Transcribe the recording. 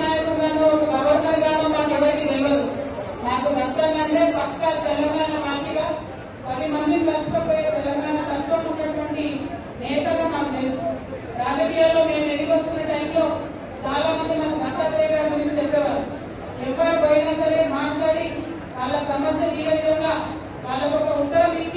నాయకుడు గాను ఒక గవర్నర్ గాను మాకు ఎవరికి తెలియదు. నాకు దత్తన్ అంటే తెలంగాణ వాసిగా పది మందిని కలుపుకపోయే తెలంగాణ తత్వం ఉన్నటువంటి నేతగా మాకు తెలుసు. రాజకీయాల్లో మేము ఎదిగొస్తున్న టైంలో చాలా మంది నాకు దత్తాత్రేయ గారి గురించి చెప్పేవారు. ఎవరు పోయినా సరే మాట్లాడి వాళ్ళ సమస్య తీరే విధంగా వాళ్ళకు ఒక ఉత్తరం ఇచ్చి